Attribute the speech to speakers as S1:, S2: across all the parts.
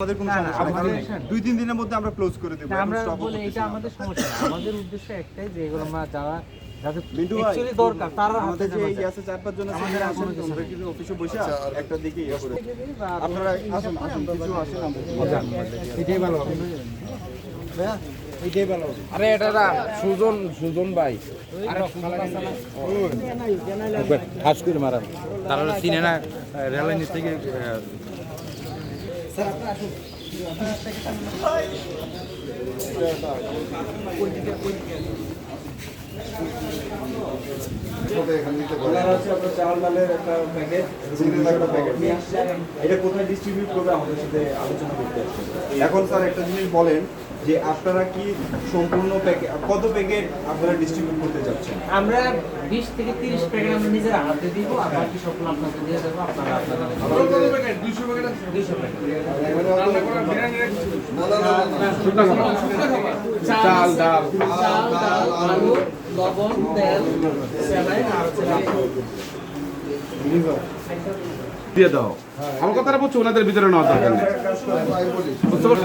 S1: আমাদের কোনো সমস্যা নেই। দুই তিন দিনের মধ্যে আমরা ক্লোজ করে দেবো
S2: আমরা বলি এটা আমাদের সমস্যা আমাদের উদ্দেশ্য একটাই যে এগুলো আমরা যারা তারা হাতে
S1: আমাদের যে
S2: নেওয়া
S1: এই
S2: যায়।
S1: আছে চার পাঁচ জন আছে
S2: আমাদের
S1: এখানে
S2: আর কোনো
S1: আসেন,
S2: কিছু
S1: তোমরা
S2: নেই।
S1: কিন্তু অফিসে বসে একটা দিকে করে
S2: বা
S1: আপনারা আসুন আসুন কিছু আসেন আমরা
S2: এটাই ভালো হবে। এটাই ভালো হবে।
S3: আরে এটা না সুজন সুজন ভাই। খাস করে মারান তারা চিনে না রেলাইন থেকে
S1: এখন স্যার একটা জিনিস বলেন যে আপনারা কি সম্পূর্ণ প্যাকেট কত প্যাকেট আপনারা ডিস্ট্রিবিউট করতে যাচ্ছেন
S2: আমরা বিশ থেকে তিরিশ প্যাকেট আমরা নিজের হাতে দিব, আর বাকি সবগুলো আপনাকে দিয়ে দেবো, আপনারা আপনারা চাল ডাল। চাল ডাল আলু লবণ তেল হচ্ছে
S4: দিয়ে দাও। আমার কথাটা বলছো ওনাদের ভিতরে নেওয়া দরকার নেই। বুঝতে পারছ?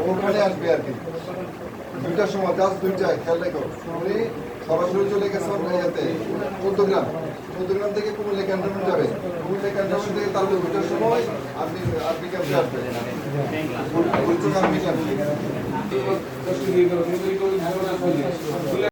S5: ওখানে আসবে আর কি। দুইটার সময় জাস্ট দুইটায় খেয়াল রেখো। উনি সরাসরি চলে গেছে ইয়েতে চোদ্দ চৌদ্দগ্রাম চোদ্দ থেকে কুমিল্লা ক্যান্টনমেন্ট যাবে। কুমিল্লা ক্যান্টনমেন্ট থেকে তারপরে দুইটার সময় আপনি আর্মি ক্যাম্পে আসবেন আর্মি ক্যাম্প